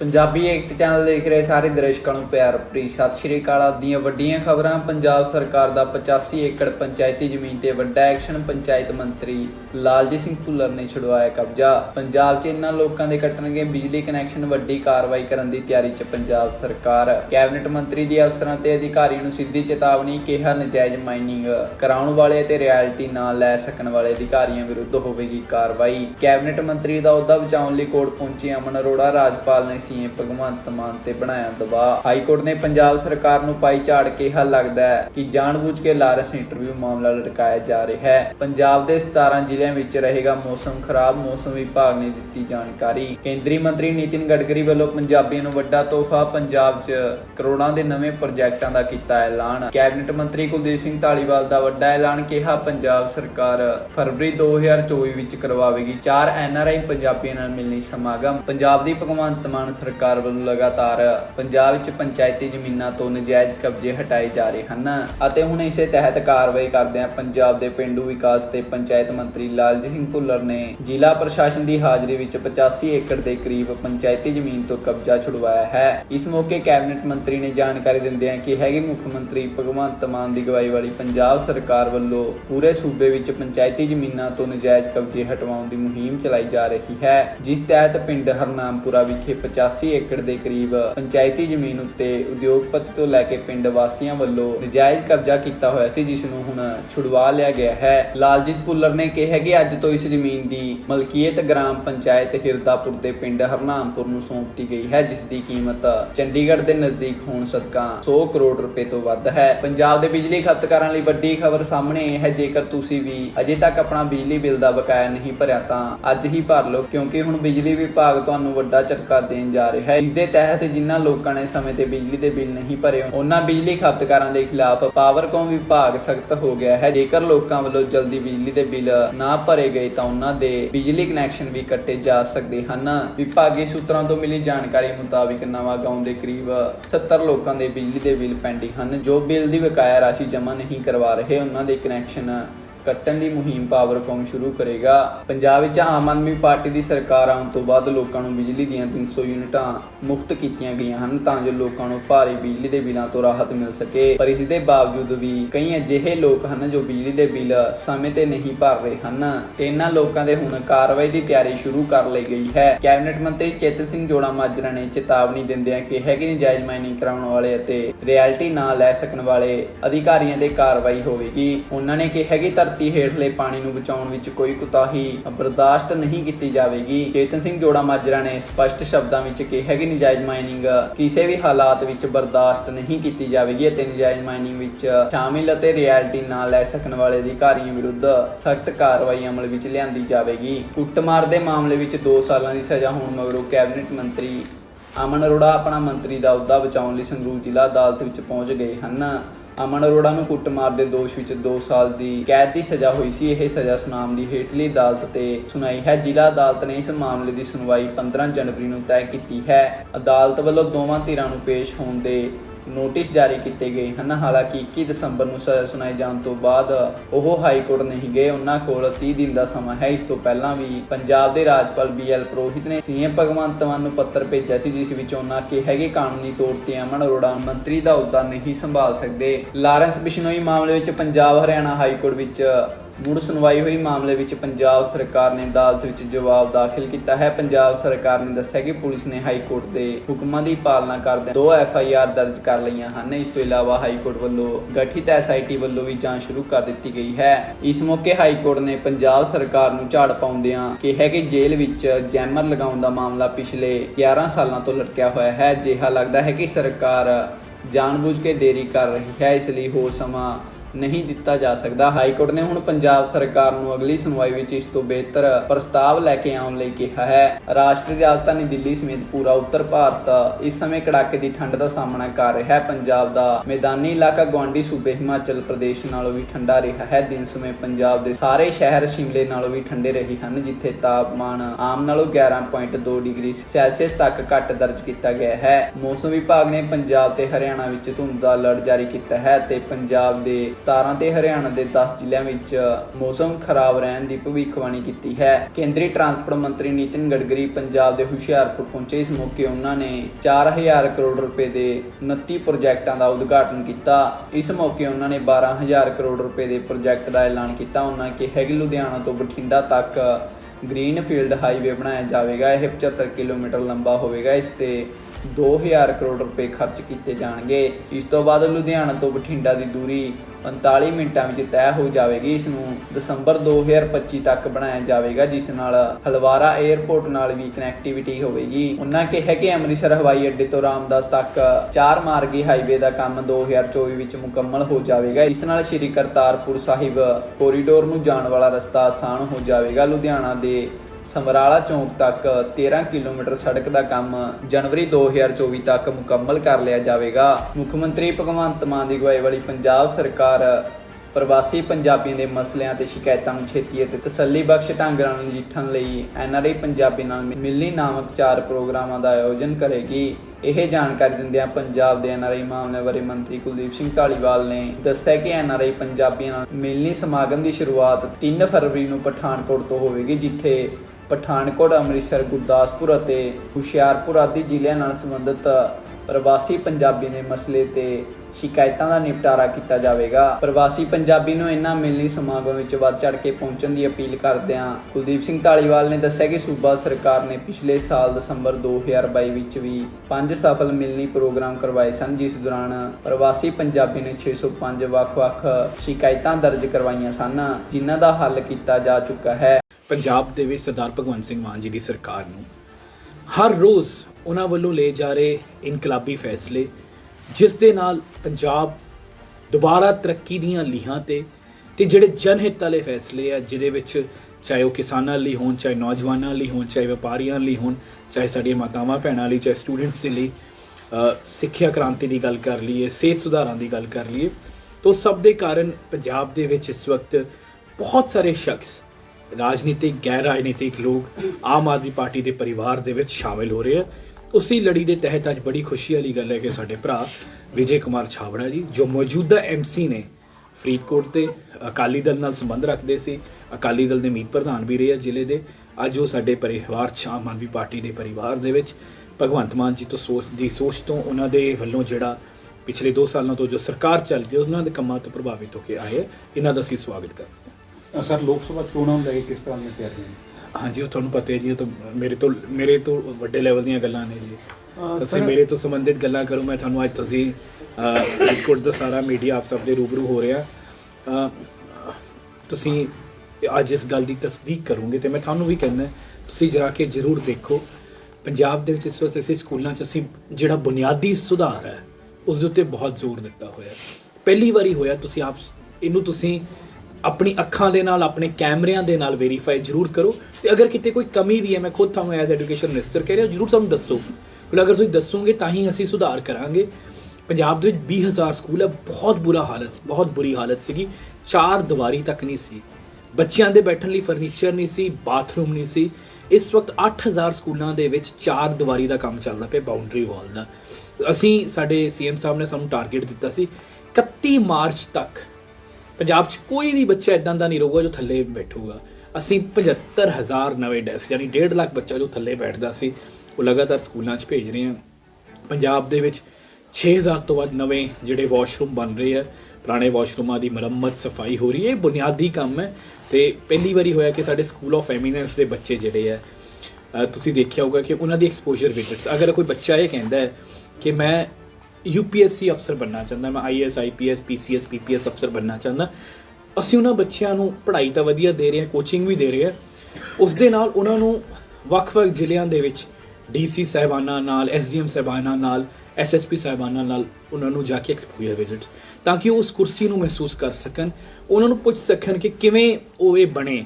ਪੰਜਾਬੀ ਏਕਤਾ channel ਦੇਖ ਰਹੇ ਸਾਰੇ ਦਰਸ਼ਕਾਂ ਨੂੰ ਪਿਆਰ ਭਰੀ ਸਤਿ ਸ਼੍ਰੀ ਅਕਾਲ। ਆਪ ਵੱਡੀਆਂ ਖਬਰਾਂ, ਪੰਜਾਬ ਸਰਕਾਰ ਦਾ 85 ਏਕੜ ਪੰਚਾਇਤੀ ਜ਼ਮੀਨ ਤੇ ਵੱਡਾ ਐਕਸ਼ਨ, ਪੰਚਾਇਤ ਮੰਤਰੀ ਲਾਲਜੀਤ ਸਿੰਘ ਭੁੱਲਰ ਨੇ ਛੁਡਵਾਇਆ ਕਬਜ਼ਾ। ਪੰਜਾਬ 'ਚ ਇਨ੍ਹਾਂ ਲੋਕਾਂ ਦੇ ਕੱਟਣਗੇ ਬਿਜਲੀ ਕਨੈਕਸ਼ਨ, ਵੱਡੀ ਕਾਰਵਾਈ ਕਰਨ ਦੀ ਤਿਆਰੀ 'ਚ ਪੰਜਾਬ ਸਰਕਾਰ। ਕੈਬਨਿਟ ਮੰਤਰੀ ਦੇ ਅਫਸਰਾਂ ਤੇ ਅਧਿਕਾਰੀਆਂ ਨੂੰ ਸਿੱਧੀ ਚੇਤਾਵਨੀ, ਕਿਹਾ ਨਜਾਇਜ਼ ਮਾਈਨਿੰਗ ਕਰਾਉਣ ਵਾਲੇ ਤੇ ਰਿਐਲਿਟੀ ਨਾ ਲੈ ਸਕਣ ਵਾਲੇ ਅਧਿਕਾਰੀਆਂ ਵਿਰੁੱਧ ਹੋਵੇਗੀ ਕਾਰਵਾਈ। ਕੈਬਨਿਟ ਮੰਤਰੀ ਦਾ ਅਹੁਦਾ ਬਚਾਉਣ ਲਈ ਕੋਰਟ ਪਹੁੰਚੀ ਅਮਨ ਅਰੋੜਾ, ਰਾਜਪਾਲ ਨੇ ਸੀਐਮ ਭਗਵੰਤ ਮਾਨ ਤੇ ਬਣਾਇਆ ਦਬਾਅ ਹਾਈ ਕੋਰਟ ਨੇ ਪੰਜਾਬ ਸਰਕਾਰ ਨੂੰ ਪਾਈ ਝਾੜ ਕੇ ਹੱਲ ਲੱਗਦਾ ਹੈ ਕਿ ਜਾਣਬੁੱਝ ਕੇ ਲਾਰੈਂਸ ਇੰਟਰਵਿਊ ਮਾਮਲਾ ਲਟਕਾਇਆ ਜਾ ਰਿਹਾ ਹੈ। ਪੰਜਾਬ ਦੇ 17 ਜ਼ਿਲ੍ਹਿਆਂ ਵਿੱਚ ਰਹੇਗਾ ਮੌਸਮ ਖਰਾਬ, ਮੌਸਮ ਵਿਭਾਗ ਨੇ ਦਿੱਤੀ ਜਾਣਕਾਰੀ। ਕੇਂਦਰੀ ਮੰਤਰੀ ਨਿਤਿਨ ਗਡਕਰੀ ਵੱਲੋਂ ਪੰਜਾਬੀਆਂ ਨੂੰ ਵੱਡਾ ਤੋਹਫਾ ਪੰਜਾਬ 'ਚ ਕਰੋੜਾਂ ਦੇ ਨਵੇਂ ਪ੍ਰੋਜੈਕਟਾਂ ਦਾ ਕੀਤਾ ਐਲਾਨ। ਕੈਬਨਿਟ ਮੰਤਰੀ ਕੁਲਦੀਪ ਸਿੰਘ ਢਾਲੀਵਾਲ ਦਾ ਵੱਡਾ ਐਲਾਨ ਕਿਹਾ, ਪੰਜਾਬ ਸਰਕਾਰ ਫਰਵਰੀ 2024 ਵਿੱਚ ਕਰਵਾਵੇਗੀ ਚਾਰ ਐਨਆਰਆਈ ਪੰਜਾਬੀਆਂ ਨਾਲ ਮਿਲਣੀ ਸਮਾਗਮ। ਪੰਜਾਬ ਦੀ ਭਗਵੰਤ ਮਾਨ ਸਰਕਾਰ ਵੱਲੋਂ ਲਗਾਤਾਰ ਪੰਜਾਬ ਵਿੱਚ ਪੰਚਾਇਤੀ ਜ਼ਮੀਨਾਂ ਤੋਂ ਨਜਾਇਜ਼ ਕਬਜ਼ੇ ਹਟਾਏ ਜਾ ਰਹੇ ਹਨ ਅਤੇ ਹੁਣ ਇਸੇ ਤਹਿਤ ਕਾਰਵਾਈ ਕਰਦਿਆਂ ਪੰਜਾਬ ਦੇ ਪਿੰਡੂ ਵਿਕਾਸ ਤੇ ਪੰਚਾਇਤ ਮੰਤਰੀ ਲਾਲਜੀਤ ਸਿੰਘ ਭੁੱਲਰ ਨੇ ਜ਼ਿਲ੍ਹਾ ਪ੍ਰਸ਼ਾਸਨ ਦੀ ਹਾਜ਼ਰੀ ਵਿੱਚ 85 ਏਕੜ ਦੇ ਕਰੀਬ ਪੰਚਾਇਤੀ ਜ਼ਮੀਨ ਤੋਂ ਕਬਜ਼ਾ ਛੁਡਵਾਇਆ ਹੈ। ਇਸ ਮੌਕੇ ਕੈਬਨਿਟ ਮੰਤਰੀ ਨੇ ਜਾਣਕਾਰੀ ਦਿੰਦਿਆਂ ਕਿ ਹੈਗੇ ਮੁੱਖ ਮੰਤਰੀ ਭਗਵੰਤ ਮਾਨ ਦੀ ਅਗਵਾਈ ਵਾਲੀ ਪੰਜਾਬ ਸਰਕਾਰ ਵੱਲੋਂ ਪੂਰੇ ਸੂਬੇ ਵਿੱਚ ਪੰਚਾਇਤੀ ਜ਼ਮੀਨਾਂ ਤੋਂ ਨਜਾਇਜ਼ ਕਬਜ਼ੇ ਹਟਵਾਉਣ ਦੀ ਮੁਹਿੰਮ ਚਲਾਈ ਜਾ ਰਹੀ ਹੈ। ਜਿਸ ਤਹਿਤ ਪਿੰਡ ਹਰਨਾਮਪੁਰਾ ਵਿਖੇ 85 ਏਕੜ ਦੇ ਕਰੀਬ ਪੰਚਾਇਤੀ ਜ਼ਮੀਨ ਉੱਤੇ ਉਦਯੋਗਪਤੀ ਤੋਂ ਲੈ ਕੇ ਪਿੰਡ ਵਾਸੀਆਂ ਵੱਲੋਂ ਨਜਾਇਜ਼ ਕਬਜ਼ਾ ਕੀਤਾ ਹੋਇਆ ਸੀ, ਜਿਸ ਨੂੰ ਹੁਣ ਛੁਡਵਾ ਲਿਆ ਗਿਆ ਹੈ। ਲਾਲਜੀਤ ਭੁੱਲਰ ਨੇ ਕਿਹਾ ਕਿ ਅੱਜ ਤੋਂ ਇਸ ਜ਼ਮੀਨ ਦੀ ਮਲਕੀਅਤ ਗ੍ਰਾਮ ਪੰਚਾਇਤ ਹਿਰਦਾਪੁਰ ਦੇ ਪਿੰਡ ਹਰਨਾਮਪੁਰ ਨੂੰ ਸੌਂਪਤੀ ਗਈ ਹੈ, ਜਿਸ ਦੀ ਕੀਮਤ ਚੰਡੀਗੜ੍ਹ ਦੇ ਨਜ਼ਦੀਕ ਹੋਣ ਸਦਕਾ 100 ਕਰੋੜ ਰੁਪਏ ਤੋਂ ਵੱਧ ਹੈ। ਪੰਜਾਬ ਦੇ ਬਿਜਲੀ ਖਪਤਕਾਰਾਂ ਲਈ ਵੱਡੀ ਖਬਰ ਸਾਹਮਣੇ ਹੈ, ਜੇਕਰ ਤੁਸੀਂ ਵੀ ਅਜੇ ਤੱਕ ਆਪਣਾ ਬਿਜਲੀ ਬਿੱਲ ਦਾ ਬਕਾਇਆ ਨਹੀਂ ਭਰਿਆ, ਤਾਂ ਅੱਜ ਹੀ ਭਰ ਲਓ, ਕਿਉਂਕਿ ਹੁਣ ਬਿਜਲੀ ਵਿਭਾਗ ਤੁਹਾਨੂੰ ਵੱਡਾ ਝਟਕਾ ਦੇਣ ਜਾ ਰਿਹਾ। ਹੈ ਇਸ ਦੇ ਤਹਿਤ ਜਿਨ੍ਹਾਂ ਲੋਕਾਂ ਨੇ ਸਮੇਂ ਤੇ ਬਿਜਲੀ ਦੇ ਬਿੱਲ ਨਹੀਂ ਭਰੇ, ਉਹਨਾਂ ਬਿਜਲੀ ਖਪਤਕਾਰਾਂ ਦੇ ਖਿਲਾਫ ਪਾਵਰਕੌਮ ਵਿਭਾਗ ਸਖਤ ਹੋ ਗਿਆ ਹੈ। ਜੇਕਰ ਲੋਕਾਂ ਵੱਲੋਂ ਜਲਦੀ ਬਿਜਲੀ ਦੇ ਬਿੱਲ ਨਾ ਭਰੇ ਗਏ ਤਾਂ ਉਹਨਾਂ ਦੇ ਬਿਜਲੀ ਕਨੈਕਸ਼ਨ ਵੀ ਕੱਟੇ ਜਾ ਸਕਦੇ ਹਨ। ਵਿਭਾਗੀ ਸੂਤਰਾਂ ਤੋਂ ਮਿਲੀ ਜਾਣਕਾਰੀ ਮੁਤਾਬਿਕ ਨਵਾਂ ਗਾਉਂ ਦੇ ਕਰੀਬ 70 ਲੋਕਾਂ ਦੇ ਬਿਜਲੀ ਦੇ ਬਿੱਲ ਪੈਂਡਿੰਗ ਹਨ। ਜੋ ਬਿੱਲ ਦੀ ਬਕਾਇਆ ਰਾਸ਼ੀ ਜਮ੍ਹਾਂ ਨਹੀਂ ਕਰਵਾ ਰਹੇ, ਉਹਨਾਂ ਦੇ ਕਨੈਕਸ਼ਨ ਕੱਟਣ ਦੀ ਮੁਹਿੰਮ ਪਾਵਰਕੌਮ ਸ਼ੁਰੂ ਕਰੇਗਾ। ਪੰਜਾਬ ਵਿੱਚ ਆਮ ਆਦਮੀ ਪਾਰਟੀ ਦੀ ਸਰਕਾਰ ਆਉਣ ਤੋਂ ਬਾਅਦ ਲੋਕਾਂ ਨੂੰ ਬਿਜਲੀ ਦੀਆਂ 300 ਯੂਨਿਟਾਂ ਮੁਫਤ ਕੀਤੀਆਂ ਗਈਆਂ ਹਨ ਤਾਂ ਜੋ ਲੋਕਾਂ ਨੂੰ ਭਾਰੀ ਬਿਜਲੀ ਦੇ ਬਿੱਲਾਂ ਤੋਂ ਰਾਹਤ ਮਿਲ ਸਕੇ। ਪਰ ਇਸ ਦੇ ਬਾਵਜੂਦ ਵੀ ਕਈ ਅਜਿਹੇ ਲੋਕ ਹਨ ਜੋ ਬਿਜਲੀ ਦੇ ਬਿੱਲ ਸਮੇਂ ਤੇ ਨਹੀਂ ਭਰ ਰਹੇ ਹਨ। ਤੇ ਇਹਨਾਂ ਲੋਕਾਂ ਦੇ ਹੁਣ ਕਾਰਵਾਈ ਦੀ ਤਿਆਰੀ ਸ਼ੁਰੂ ਕਰ ਲਈ ਗਈ ਹੈ। ਕੈਬਨਿਟ ਮੰਤਰੀ ਚੇਤਨ ਸਿੰਘ ਜੋੜਾ ਮਾਜਰਾ ਨੇ ਚੇਤਾਵਨੀ ਦਿੰਦਿਆਂ ਕਿਹਾ ਕਿ ਨਜਾਇਜ਼ ਮਾਈਨਿੰਗ ਕਰਾਉਣ ਵਾਲੇ ਅਤੇ ਰਿਐਲਿਟੀ ਨਾ ਲੈ ਸਕਣ ਵਾਲੇ ਅਧਿਕਾਰੀਆਂ ਦੇ ਕਾਰਵਾਈ ਹੋਵੇਗੀ। ਉਹਨਾਂ ਨੇ ਕਿਹਾ ਕਿ ਧਰਤੀ ਹੇਠਲੇ ਪਾਣੀ ਨੂੰ ਬਚਾਉਣ ਵਿੱਚ ਕੋਈ ਕੁਤਾਹੀ ਬਰਦਾਸ਼ਤ ਨਹੀਂ ਕੀਤੀ ਜਾਵੇਗੀ। ਚੇਤਨ ਸਿੰਘ ਜੋੜਾ ਮਾਜਰਾ ਨੇ ਸਪਸ਼ਟ ਸ਼ਬਦਾਂ ਵਿੱਚ ਕਿਹਾ ਕਿ ਨਜਾਇਜ਼ ਮਾਈਨਿੰਗ ਕਿਸੇ ਵੀ ਹਾਲਾਤ ਵਿੱਚ ਬਰਦਾਸ਼ਤ ਨਹੀਂ ਕੀਤੀ ਜਾਵੇਗੀ ਅਤੇ ਨਜਾਇਜ਼ ਮਾਈਨਿੰਗ ਵਿੱਚ ਸ਼ਾਮਿਲ ਅਤੇ ਰਿਐਲਿਟੀ ਨਾ ਲੈ ਸਕਣ ਵਾਲੇ ਅਧਿਕਾਰੀਆਂ ਵਿਰੁੱਧ ਸਖਤ ਕਾਰਵਾਈ ਅਮਲ ਵਿੱਚ ਲਿਆਂਦੀ ਜਾਵੇਗੀ। ਕੁੱਟਮਾਰ ਦੇ ਮਾਮਲੇ ਵਿੱਚ 2 ਸਾਲਾਂ ਦੀ ਸਜ਼ਾ ਹੋਣ ਮਗਰੋਂ ਕੈਬਨਿਟ ਮੰਤਰੀ ਅਮਨ ਅਰੋੜਾ, ਆਪਣਾ ਮੰਤਰੀ ਦਾ ਅਹੁਦਾ ਬਚਾਉਣ ਲਈ ਸੰਗਰੂਰ ਜ਼ਿਲ੍ਹਾ ਅਦਾਲਤ ਵਿੱਚ ਪਹੁੰਚ ਗਏ ਹਨ। ਅਮਨ ਅਰੋੜਾ ਨੂੰ ਕੁੱਟਮਾਰ ਦੇ ਦੋਸ਼ ਵਿੱਚ 2 ਸਾਲ ਦੀ ਕੈਦ ਦੀ ਸਜ਼ਾ ਹੋਈ ਸੀ। ਇਹ ਸਜ਼ਾ ਸੁਨਾਮ ਦੀ ਹੇਠਲੀ ਅਦਾਲਤ ਤੇ ਸੁਣਾਈ ਹੈ। ਜ਼ਿਲ੍ਹਾ ਅਦਾਲਤ ਨੇ ਇਸ ਮਾਮਲੇ ਦੀ ਸੁਣਵਾਈ 15 ਜਨਵਰੀ ਨੂੰ ਤੈਅ ਕੀਤੀ ਹੈ। ਅਦਾਲਤ ਵੱਲੋਂ ਦੋਵਾਂ ਧਿਰਾਂ ਨੂੰ ਪੇਸ਼ ਹੋਣ ਦੇ ਨੋਟਿਸ ਜਾਰੀ ਕੀਤੇ ਗਏ ਹਨ। ਹਾਲਾਂਕਿ 21 ਦਸੰਬਰ ਨੂੰ ਸਜ਼ਾ ਸੁਣਾਈ ਜਾਣ ਤੋਂ ਬਾਅਦ ਉਹ ਹਾਈ ਕੋਰਟ ਨਹੀਂ ਗਏ। ਉਹਨਾਂ ਕੋਲ 30 ਦਿਨ ਦਾ ਸਮਾਂ ਹੈ। ਇਸ ਤੋਂ ਪਹਿਲਾਂ ਵੀ ਪੰਜਾਬ ਦੇ ਰਾਜਪਾਲ ਬੀਐਲ ਪ੍ਰੋਹਿਤ ਨੇ ਸੀਐਮ ਭਗਵੰਤ ਮਾਨ ਨੂੰ ਪੱਤਰ ਭੇਜਿਆ ਸੀ, ਜਿਸ ਵਿੱਚ ਉਹਨਾਂ ਕਿਹਾ ਕਿ ਕਾਨੂੰਨੀ ਤੌਰ ਤੇ ਅਮਨ ਅਰੋੜਾ ਮੰਤਰੀ ਦਾ ਅਹੁਦਾ ਨਹੀਂ ਸੰਭਾਲ ਸਕਦੇ। ਲਾਰੈਂਸ ਬਿਸ਼ਨੋਈ ਮਾਮਲੇ ਵਿੱਚ ਪੰਜਾਬ ਹਰਿਆਣਾ ਹਾਈ ਕੋਰਟ ਵਿੱਚ ਮੁੜ ਸੁਣਵਾਈ ਹੋਈ ਮਾਮਲੇ ਵਿੱਚ ਪੰਜਾਬ ਸਰਕਾਰ ਨੇ ਅਦਾਲਤ ਵਿੱਚ ਜਵਾਬ ਦਾਖਲ ਕੀਤਾ ਹੈ। ਪੰਜਾਬ ਸਰਕਾਰ ਨੇ ਦੱਸਿਆ ਕਿ ਪੁਲਿਸ ਨੇ ਹਾਈ ਕੋਰਟ ਦੇ ਹੁਕਮਾਂ ਦੀ ਪਾਲਣਾ ਕਰਦਿਆਂ ਦੋ ਐਫ ਆਈ ਆਰ ਦਰਜ ਕਰ ਲਈਆਂ ਹਨ। ਇਸ ਤੋਂ ਇਲਾਵਾ ਹਾਈ ਕੋਰਟ ਵੱਲੋਂ ਗਠਿਤ ਐਸ ਆਈ ਟੀ ਵੱਲੋਂ ਵੀ ਜਾਂਚ ਸ਼ੁਰੂ ਕਰ ਦਿੱਤੀ ਗਈ ਹੈ। ਇਸ ਮੌਕੇ ਹਾਈ ਕੋਰਟ ਨੇ ਪੰਜਾਬ ਸਰਕਾਰ ਨੂੰ ਝਾੜ ਪਾਉਂਦਿਆਂ ਕਿਹਾ ਕਿ ਜੇਲ੍ਹ ਵਿੱਚ ਜੈਮਰ ਲਗਾਉਣ ਦਾ ਮਾਮਲਾ ਪਿਛਲੇ 11 ਸਾਲਾਂ ਤੋਂ ਲਟਕਿਆ ਹੋਇਆ ਹੈ। ਜਿਹਾ ਲੱਗਦਾ ਹੈ ਕਿ ਸਰਕਾਰ ਜਾਣਬੁੱਝ ਕੇ ਦੇਰੀ ਕਰ ਰਹੀ ਹੈ। ਇਸ ਲਈ ਹੋਰ ਸਮਾਂ ਨਹੀਂ ਦਿੱਤਾ ਜਾ ਸਕਦਾ। ਹਾਈ ਕੋਰਟ ਨੇ ਹੁਣ ਪੰਜਾਬ ਸਰਕਾਰ ਨੂੰ ਅਗਲੀ ਸੁਣਵਾਈ ਵਿੱਚ ਇਸ ਤੋਂ ਬਿਹਤਰ ਪ੍ਰਸਤਾਵ ਲੈ ਕੇ ਆਉਣ ਲਈ ਕਿਹਾ ਹੈ। ਰਾਸ਼ਟਰੀ ਰਾਜਧਾਨੀ ਦਿੱਲੀ ਸਮੇਤ ਪੂਰਾ ਉੱਤਰ ਭਾਰਤ ਇਸ ਸਮੇਂ ਕੜਾਕੇ ਦੀ ਠੰਡ ਦਾ ਸਾਹਮਣਾ ਕਰ ਰਿਹਾ ਹੈ। ਪੰਜਾਬ ਦਾ ਮੈਦਾਨੀ ਇਲਾਕਾ ਗਵਾਂਡੀ ਸੂਬੇ ਹਿਮਾਚਲ ਪ੍ਰਦੇਸ਼ ਨਾਲੋਂ ਵੀ ਠੰਡਾ ਰਿਹਾ ਹੈ। ਦਿਨ ਸਮੇਂ ਪੰਜਾਬ ਦੇ ਸਾਰੇ ਸ਼ਹਿਰ ਸ਼ਿਮਲੇ ਨਾਲੋਂ ਵੀ ਠੰਡੇ ਰਹੇ ਹਨ, ਜਿੱਥੇ ਤਾਪਮਾਨ ਆਮ ਨਾਲੋਂ 11.2 ਡਿਗਰੀ ਸੈਲਸੀਅਸ ਤੱਕ ਘੱਟ ਦਰਜ ਕੀਤਾ ਗਿਆ ਹੈ। ਮੌਸਮ ਵਿਭਾਗ ਨੇ ਪੰਜਾਬ ਤੇ ਹਰਿਆਣਾ ਵਿੱਚ ਧੁੰਦ ਦਾ ਅਲਰਟ ਜਾਰੀ ਕੀਤਾ ਹੈ ਤੇ ਪੰਜਾਬ ਦੇ 17 ਤੇ ਹਰਿਆਣਾ ਦੇ 10 ਜ਼ਿਲ੍ਹਿਆਂ ਵਿੱਚ ਮੌਸਮ ਖਰਾਬ ਰਹਿਣ ਦੀ ਭਵਿੱਖਬਾਣੀ ਕੀਤੀ ਹੈ। ਕੇਂਦਰੀ ਟਰਾਂਸਪੋਰਟ ਮੰਤਰੀ ਨਿਤਿਨ ਗਡਕਰੀ ਪੰਜਾਬ ਦੇ ਹੁਸ਼ਿਆਰਪੁਰ ਪਹੁੰਚੇ। ਇਸ ਮੌਕੇ ਉਹਨਾਂ ਨੇ 4000 ਕਰੋੜ ਰੁਪਏ ਦੇ 29 ਪ੍ਰੋਜੈਕਟਾਂ ਦਾ ਉਦਘਾਟਨ ਕੀਤਾ। ਇਸ ਮੌਕੇ ਉਹਨਾਂ ਨੇ 12000 ਕਰੋੜ ਰੁਪਏ ਦੇ ਪ੍ਰੋਜੈਕਟ ਦਾ ਐਲਾਨ ਕੀਤਾ। ਉਹਨਾਂ ਕਿਹਾ ਕਿ ਲੁਧਿਆਣਾ ਤੋਂ ਬਠਿੰਡਾ ਤੱਕ ਗ੍ਰੀਨਫੀਲਡ ਹਾਈਵੇ ਬਣਾਇਆ ਜਾਵੇਗਾ। ਇਹ 75 ਕਿਲੋਮੀਟਰ ਲੰਬਾ ਹੋਵੇਗਾ। ਇਸ ਤੇ 2000 ਕਰੋੜ ਰੁਪਏ ਖਰਚ ਕੀਤੇ ਜਾਣਗੇ। ਇਸ ਤੋਂ ਬਾਅਦ ਲੁਧਿਆਣਾ ਤੋਂ ਬਠਿੰਡਾ ਦੀ ਦੂਰੀ 45 ਮਿੰਟਾਂ ਵਿੱਚ ਤੈਅ ਹੋ ਜਾਵੇਗੀ। ਇਸ ਨੂੰ ਦਸੰਬਰ 2025 ਤੱਕ ਬਣਾਇਆ ਜਾਵੇਗਾ, ਜਿਸ ਨਾਲ ਹਲਵਾਰਾ 에ਅਰਪੋਰਟ ਨਾਲ ਵੀ ਕਨੈਕਟੀਵਿਟੀ ਹੋਵੇਗੀ। ਉਹਨਾਂ ਕਿਹਾ ਕਿ ਅੰਮ੍ਰਿਤਸਰ ਹਵਾਈ ਅੱਡੇ ਤੋਂ ਰਾਮਦਾਸ ਤੱਕ ਚਾਰ ਮਾਰਗੀ ਹਾਈਵੇ ਦਾ ਕੰਮ 2024 ਵਿੱਚ ਮੁਕੰਮਲ ਹੋ ਜਾਵੇਗਾ। ਇਸ ਨਾਲ ਸ਼੍ਰੀ ਕਰਤਾਰਪੁਰ ਸਾਹਿਬ ਕੋਰੀਡੋਰ ਨੂੰ ਜਾਣ ਵਾਲਾ ਰਸਤਾ ਆਸਾਨ ਹੋ ਜਾਵੇਗਾ। ਲੁਧਿਆਣਾ ਦੇ ਸਮਰਾਲਾ ਚੌਂਕ ਤੱਕ 13 ਕਿਲੋਮੀਟਰ ਸੜਕ ਦਾ ਕੰਮ ਜਨਵਰੀ 2024 ਤੱਕ ਮੁਕੰਮਲ ਕਰ ਲਿਆ ਜਾਵੇਗਾ। ਮੁੱਖ ਮੰਤਰੀ ਭਗਵੰਤ ਮਾਨ ਦੀ ਅਗਵਾਈ ਵਾਲੀ ਪੰਜਾਬ ਸਰਕਾਰ ਪ੍ਰਵਾਸੀ ਪੰਜਾਬੀਆਂ ਦੇ ਮਸਲਿਆਂ ਤੇ ਸ਼ਿਕਾਇਤਾਂ ਨੂੰ ਛੇਤੀ ਅਤੇ ਤਸੱਲੀਬਖਸ਼ ਢੰਗ ਨਾਲ ਨਜਿੱਠਣ ਲਈ ਐਨਆਰਆਈ ਪੰਜਾਬੀ ਨਾਲ ਮਿਲਣੀ ਨਾਮਕ ਚਾਰ ਪ੍ਰੋਗਰਾਮਾਂ ਦਾ ਆਯੋਜਨ ਕਰੇਗੀ। ਇਹ ਜਾਣਕਾਰੀ ਦਿੰਦਿਆਂ ਪੰਜਾਬ ਦੇ ਐਨਆਰਆਈ ਮਾਮਲਿਆਂ ਬਾਰੇ ਮੰਤਰੀ ਕੁਲਦੀਪ ਸਿੰਘ ਢਾਲੀਵਾਲ ਨੇ ਦੱਸਿਆ ਕਿ ਐਨਆਰਆਈ ਪੰਜਾਬੀਆਂ ਨਾਲ ਮਿਲਣੀ ਸਮਾਗਮ ਦੀ ਸ਼ੁਰੂਆਤ 3 ਫਰਵਰੀ ਨੂੰ ਪਠਾਨਕੋਟ ਤੋਂ ਹੋਵੇਗੀ, ਜਿੱਥੇ ਪਠਾਨਕੋਟ ਅੰਮ੍ਰਿਤਸਰ ਗੁਰਦਾਸਪੁਰ ਅਤੇ ਹੁਸ਼ਿਆਰਪੁਰ ਆਦਿ ਜ਼ਿਲ੍ਹਿਆਂ ਨਾਲ ਸੰਬੰਧਿਤ ਪ੍ਰਵਾਸੀ ਪੰਜਾਬੀ ਦੇ ਮਸਲੇ ਤੇ ਸ਼ਿਕਾਇਤਾਂ ਦਾ ਨਿਪਟਾਰਾ ਕੀਤਾ ਜਾਵੇਗਾ। ਪ੍ਰਵਾਸੀ ਪੰਜਾਬੀ ਨੂੰ ਇਹਨਾਂ ਮਿਲਣੀ ਸਮਾਗਮ ਵਿੱਚ ਵੱਧ ਚੜ ਕੇ ਪਹੁੰਚਣ ਦੀ ਅਪੀਲ ਕਰਦਿਆਂ ਕੁਲਦੀਪ ਸਿੰਘ ਢਾਲੀਵਾਲ ਨੇ ਦੱਸਿਆ ਕਿ ਸੂਬਾ ਸਰਕਾਰ ਨੇ ਪਿਛਲੇ ਸਾਲ ਦਸੰਬਰ 2022 ਵਿੱਚ ਵੀ ਪੰਜ ਸਫਲ ਮਿਲਣੀ ਪ੍ਰੋਗਰਾਮ ਕਰਵਾਏ ਸਨ, ਜਿਸ ਦੌਰਾਨ ਪ੍ਰਵਾਸੀ ਪੰਜਾਬੀ ਨੇ 605 ਵੱਖ-ਵੱਖ ਸ਼ਿਕਾਇਤਾਂ ਦਰਜ ਕਰਵਾਈਆਂ ਸਨ, ਜਿਨ੍ਹਾਂ ਦਾ ਹੱਲ ਕੀਤਾ ਜਾ ਚੁੱਕਾ ਹੈ। ਪੰਜਾਬ ਦੇ ਵਿੱਚ ਸਰਦਾਰ ਭਗਵੰਤ ਸਿੰਘ ਮਾਨ ਜੀ ਦੀ ਸਰਕਾਰ ਨੂੰ ਹਰ ਰੋਜ਼ ਉਹਨਾਂ ਵੱਲੋਂ ਲਏ ਜਾ ਰਹੇ ਇਨਕਲਾਬੀ ਫੈਸਲੇ ਜਿਸ ਦੇ ਨਾਲ ਪੰਜਾਬ ਦੁਬਾਰਾ ਤਰੱਕੀ ਦੀਆਂ ਲੀਹਾਂ ਤੇ ਤੇ ਜਿਹੜੇ ਜਨਹਿਤ ਵਾਲੇ ਫੈਸਲੇ ਆ, ਜਿਹਦੇ ਵਿੱਚ ਚਾਹੇ ਉਹ ਕਿਸਾਨਾਂ ਲਈ ਹੋਣ, ਚਾਹੇ ਨੌਜਵਾਨਾਂ ਲਈ ਹੋਣ, ਚਾਹੇ ਵਪਾਰੀਆਂ ਲਈ ਹੋਣ, ਚਾਹੇ ਸਾਡੀਆਂ ਮਾਤਾਵਾਂ ਭੈਣਾਂ ਲਈ, ਚਾਹੇ ਸਟੂਡੈਂਟਸ ਦੇ ਲਈ ਸਿੱਖਿਆ ਕ੍ਰਾਂਤੀ ਦੀ ਗੱਲ ਕਰ ਲਈਏ, ਸਿਹਤ ਸੁਧਾਰਾਂ ਦੀ ਗੱਲ ਕਰ ਲਈਏ, ਤਾਂ ਸਭ ਦੇ ਕਾਰਨ ਪੰਜਾਬ ਦੇ ਵਿੱਚ ਇਸ ਵਕਤ ਬਹੁਤ ਸਾਰੇ ਸ਼ਖਸ, ਰਾਜਨੀਤਿਕ ਗੈਰ ਰਾਜਨੀਤਿਕ ਲੋਕ ਆਮ ਆਦਮੀ ਪਾਰਟੀ ਦੇ ਪਰਿਵਾਰ ਦੇ ਵਿੱਚ ਸ਼ਾਮਿਲ ਹੋ ਰਹੇ ਆ। ਉਸੇ ਲੜੀ ਦੇ ਤਹਿਤ ਅੱਜ ਬੜੀ ਖੁਸ਼ੀ ਵਾਲੀ ਗੱਲ ਹੈ ਕਿ ਸਾਡੇ ਭਰਾ ਵਿਜੇ ਕੁਮਾਰ ਛਾਬੜਾ ਜੀ, ਜੋ ਮੌਜੂਦਾ ਐਮਸੀ ਨੇ ਫਰੀਦਕੋਟ ਤੇ ਅਕਾਲੀ ਦਲ ਨਾਲ ਸੰਬੰਧ ਰੱਖਦੇ ਸੀ, ਅਕਾਲੀ ਦਲ ਦੇ ਮੀਤ ਪ੍ਰਧਾਨ ਵੀ ਰਹੇ ਆ ਜ਼ਿਲ੍ਹੇ ਦੇ, ਅੱਜ ਉਹ ਸਾਡੇ ਪਰਿਵਾਰ ਚ ਆਮ ਆਦਮੀ ਪਾਰਟੀ ਦੇ ਪਰਿਵਾਰ ਦੇ ਵਿੱਚ, ਭਗਵੰਤ ਮਾਨ ਜੀ ਤੋਂ ਸੋਚ, ਦੀ ਸੋਚ ਤੋਂ ਉਹਨਾਂ ਦੇ ਵੱਲੋਂ ਜਿਹੜਾ ਪਿਛਲੇ 2 ਸਾਲਾਂ ਤੋਂ ਜੋ ਸਰਕਾਰ ਚੱਲਦੀ ਹੈ, ਉਹਨਾਂ ਦੇ ਕੰਮਾਂ ਤੋਂ ਪ੍ਰਭਾਵਿਤ ਹੋ ਕੇ ਆਏ ਆ। ਇਹਨਾਂ ਦਾ ਅਸੀਂ ਸਵਾਗਤ ਕਰਦੇ ਹਾਂ ਸਰ, ਲੋਕ ਸਭਾ ਚੋਣਾਂ ਨੂੰ ਲੈ ਕੇ ਕਿਸ ਤਰ੍ਹਾਂ ਦੀਆਂ ਤਿਆਰੀਆਂ ਨੇ ਹਾਂਜੀ ਉਹ ਤੁਹਾਨੂੰ ਪਤਾ ਹੈ ਜੀ ਉਹ ਤਾਂ ਮੇਰੇ ਤੋਂ ਮੇਰੇ ਤੋਂ ਵੱਡੇ ਲੈਵਲ ਦੀਆਂ ਗੱਲਾਂ ਨੇ ਜੀ। ਤੁਸੀਂ ਮੇਰੇ ਤੋਂ ਸੰਬੰਧਿਤ ਗੱਲਾਂ ਕਰੋ ਮੈਂ ਤੁਹਾਨੂੰ ਅੱਜ ਤੁਸੀਂ ਫਰੀਦਕੋਟ ਦਾ ਸਾਰਾ ਮੀਡੀਆ ਆਪ ਸਭ ਦੇ ਰੂਬਰੂ ਹੋ ਰਿਹਾ। ਤੁਸੀਂ ਅੱਜ ਇਸ ਗੱਲ ਦੀ ਤਸਦੀਕ ਕਰੋਗੇ ਤੇ ਮੈਂ ਤੁਹਾਨੂੰ ਵੀ ਕਹਿੰਦਾ ਤੁਸੀਂ ਜਰਾ ਕੇ ਜ਼ਰੂਰ ਦੇਖੋ। ਪੰਜਾਬ ਦੇ ਵਿੱਚ ਇਸ ਵਕਤ ਅਸੀਂ ਸਕੂਲਾਂ 'ਚ ਅਸੀਂ ਜਿਹੜਾ ਬੁਨਿਆਦੀ ਸੁਧਾਰ ਹੈ ਉਸ ਦੇ ਉੱਤੇ ਬਹੁਤ ਜ਼ੋਰ ਦਿੱਤਾ ਹੋਇਆ। ਪਹਿਲੀ ਵਾਰੀ ਹੋਇਆ ਤੁਸੀਂ ਆਪ ਇਹਨੂੰ ਤੁਸੀਂ ਆਪਣੀ ਅੱਖਾਂ ਦੇ ਨਾਲ, ਆਪਣੇ ਕੈਮਰਿਆਂ ਦੇ ਨਾਲ ਵੈਰੀਫਾਈ ਜ਼ਰੂਰ ਕਰੋ। ਤੇ ਅਗਰ ਕਿਤੇ ਕੋਈ ਕਮੀ ਵੀ ਹੈ, ਮੈਂ ਖੁਦ ਤੁਹਾਨੂੰ ਐਜ਼ ਐਜੂਕੇਸ਼ਨ ਮਿਨਿਸਟਰ ਕਹਿ ਰਿਹਾ, ਜ਼ਰੂਰ ਸਾਨੂੰ ਦੱਸੋ। ਕਿਉਂਕਿ ਅਗਰ ਤੁਸੀਂ ਦੱਸੋਗੇ, ਤਾਂ ਹੀ ਅਸੀਂ ਸੁਧਾਰ ਕਰਾਂਗੇ। ਪੰਜਾਬ ਦੇ ਵਿੱਚ 20000 ਸਕੂਲ ਹੈ, ਬਹੁਤ ਬੁਰਾ ਹਾਲਤ, ਬਹੁਤ ਬੁਰੀ ਹਾਲਤ ਸੀਗੀ। ਚਾਰ ਦੀਵਾਰੀ ਤੱਕ ਨਹੀਂ ਸੀ। ਬੱਚਿਆਂ ਦੇ ਬੈਠਣ ਲਈ ਫਰਨੀਚਰ ਨਹੀਂ ਸੀ ਬਾਥਰੂਮ ਨਹੀਂ ਸੀ। ਇਸ ਵਕਤ 8000 ਸਕੂਲਾਂ ਦੇ ਵਿੱਚ ਚਾਰ ਦੀਵਾਰੀ ਦਾ ਕੰਮ ਚੱਲਦਾ ਪਿਆ ਬਾਉਂਡਰੀ ਵਾਲ ਦਾ। ਅਸੀਂ ਸਾਡੇ ਸੀਐਮ ਸਾਹਿਬ ਨੇ ਸਾਨੂੰ ਟਾਰਗੇਟ ਦਿੱਤਾ ਸੀ 31 ਮਾਰਚ ਤੱਕ ਪੰਜਾਬ 'ਚ ਕੋਈ ਵੀ ਬੱਚਾ ਇਦਾਂ ਦਾ ਨਹੀਂ ਰਹੂਗਾ ਜੋ ਥੱਲੇ ਬੈਠੂਗਾ। ਅਸੀਂ 75000 ਨਵੇਂ ਡੈਸਕ ਯਾਨੀ 1.5 ਲੱਖ ਬੱਚਾ ਜੋ ਥੱਲੇ ਬੈਠਦਾ ਸੀ, ਉਹ ਲਗਾਤਾਰ ਸਕੂਲਾਂ 'ਚ ਭੇਜ ਰਹੇ ਹਾਂ ਪੰਜਾਬ ਦੇ ਵਿੱਚ 6000 ਤੋਂ ਵੱਧ ਨਵੇਂ ਜਿਹੜੇ ਵਾਸ਼ਰੂਮ ਬਣ ਰਹੇ ਆ, ਪੁਰਾਣੇ ਵਾਸ਼ਰੂਮਾਂ ਦੀ ਮੁਰੰਮਤ ਸਫ਼ਾਈ ਹੋ ਰਹੀ ਹੈ, ਇਹ ਬੁਨਿਆਦੀ ਕੰਮ ਹੈ। ਤੇ ਪਹਿਲੀ ਵਾਰੀ ਹੋਇਆ ਕਿ ਸਾਡੇ ਸਕੂਲ ਆਫ ਐਮੀਨੈਂਸ ਦੇ ਬੱਚੇ ਜਿਹੜੇ ਆ ਤੁਸੀਂ ਦੇਖਿਆ ਹੋਊਗਾ ਕਿ ਉਹਨਾਂ ਦੀ ਐਕਸਪੋਜ਼ਰ ਵਿਜ਼ਿਟਸ ਅਗਰ ਕੋਈ ਬੱਚਾ ਇਹ ਕਹਿੰਦਾ ਹੈ ਕਿ ਮੈਂ ਯੂਪੀਐਸਸੀ ਅਫਸਰ ਬਣਨਾ ਚਾਹੁੰਦਾ, ਮੈਂ ਆਈਐਸ ਆਈਪੀਐਸ ਪੀਸੀਐਸ ਪੀਪੀਐਸ ਅਫਸਰ ਬਣਨਾ ਚਾਹੁੰਦਾ। ਅਸੀਂ ਉਹਨਾਂ ਬੱਚਿਆਂ ਨੂੰ ਪੜ੍ਹਾਈ ਤਾਂ ਵਧੀਆ ਦੇ ਰਹੇ ਹਾਂ ਕੋਚਿੰਗ ਵੀ ਦੇ ਰਹੇ ਹਾਂ। ਉਸ ਦੇ ਨਾਲ ਉਹਨਾਂ ਨੂੰ ਵੱਖ-ਵੱਖ ਜ਼ਿਲ੍ਹਿਆਂ ਦੇ ਵਿੱਚ ਡੀਸੀ ਸਾਹਿਬਾਨਾਂ ਨਾਲ ਐਸਡੀਐਮ ਸਾਹਿਬਾਨਾਂ ਨਾਲ ਐਸਐਸਪੀ ਸਾਹਿਬਾਨਾਂ ਨਾਲ ਉਹਨਾਂ ਨੂੰ ਜਾ ਕੇ ਐਕਸਪੋਜ਼ਰ ਵਿਜ਼ਿਟ ਤਾਂ ਕਿ ਉਹ ਉਸ ਕੁਰਸੀ ਨੂੰ ਮਹਿਸੂਸ ਕਰ ਸਕਣ। ਉਹਨਾਂ ਨੂੰ ਪੁੱਛ ਸਕਣ ਕਿ ਕਿਵੇਂ ਉਹ ਇਹ ਬਣੇ।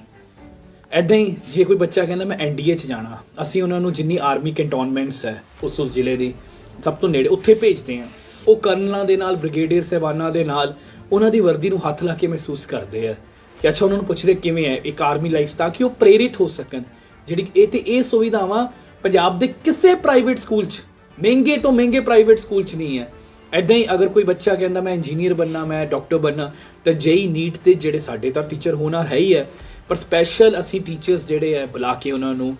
ਐਦਾਂ ਹੀ ਜੇ ਕੋਈ ਬੱਚਾ ਕਹਿੰਦਾ, ਮੈਂ ਐਨਡੀਏ ਚ ਜਾਣਾ। ਅਸੀਂ ਉਹਨਾਂ ਨੂੰ ਜਿੰਨੀ ਆਰਮੀ ਕੰਟੋਨਮੈਂਟਸ ਹੈ ਉਸ ਉਸ ਜ਼ਿਲ੍ਹੇ ਦੀ ਸਭ ਤੋਂ ਨੇੜੇ ਉੱਥੇ ਭੇਜਦੇ ਹਾਂ ਉਹ ਕਰਨਲਾਂ ਦੇ ਨਾਲ, ਬ੍ਰਿਗੇਡੀਅਰ ਸਹਿਬਾਨਾਂ ਦੇ ਨਾਲ ਉਹਨਾਂ ਦੀ ਵਰਦੀ ਨੂੰ ਹੱਥ ਲਾ ਕੇ ਮਹਿਸੂਸ ਕਰਦੇ ਆ ਕਿ ਅੱਛਾ, ਉਹਨਾਂ ਨੂੰ ਪੁੱਛਦੇ ਕਿਵੇਂ ਹੈ ਇੱਕ ਆਰਮੀ ਲਾਈਫ ਤਾਂ ਕਿ ਉਹ ਪ੍ਰੇਰਿਤ ਹੋ ਸਕਣ। ਜਿਹੜੀ ਇਹ ਤੇ ਇਹ ਸੁਵਿਧਾਵਾਂ ਪੰਜਾਬ ਦੇ ਕਿਸੇ ਪ੍ਰਾਈਵੇਟ ਸਕੂਲ 'ਚ, ਮਹਿੰਗੇ ਤੋਂ ਮਹਿੰਗੇ ਪ੍ਰਾਈਵੇਟ ਸਕੂਲ 'ਚ ਨਹੀਂ ਹੈ। ਐਦਾਂ ਹੀ ਅਗਰ ਕੋਈ ਬੱਚਾ ਕਹਿੰਦਾ, ਮੈਂ ਇੰਜੀਨੀਅਰ ਬੰਨਾ ਮੈਂ ਡਾਕਟਰ ਬੰਨਾ ਤਾਂ ਜੇਈ ਨੀਟ ਤੇ ਜਿਹੜੇ ਸਾਡੇ ਤਾਂ ਟੀਚਰ ਹੋਣਾ ਹੈ ਹੀ ਹੈ। ਪਰ ਸਪੈਸ਼ਲ ਅਸੀਂ ਟੀਚਰਸ ਜਿਹੜੇ ਹੈ, ਬੁਲਾ ਕੇ ਉਹਨਾਂ ਨੂੰ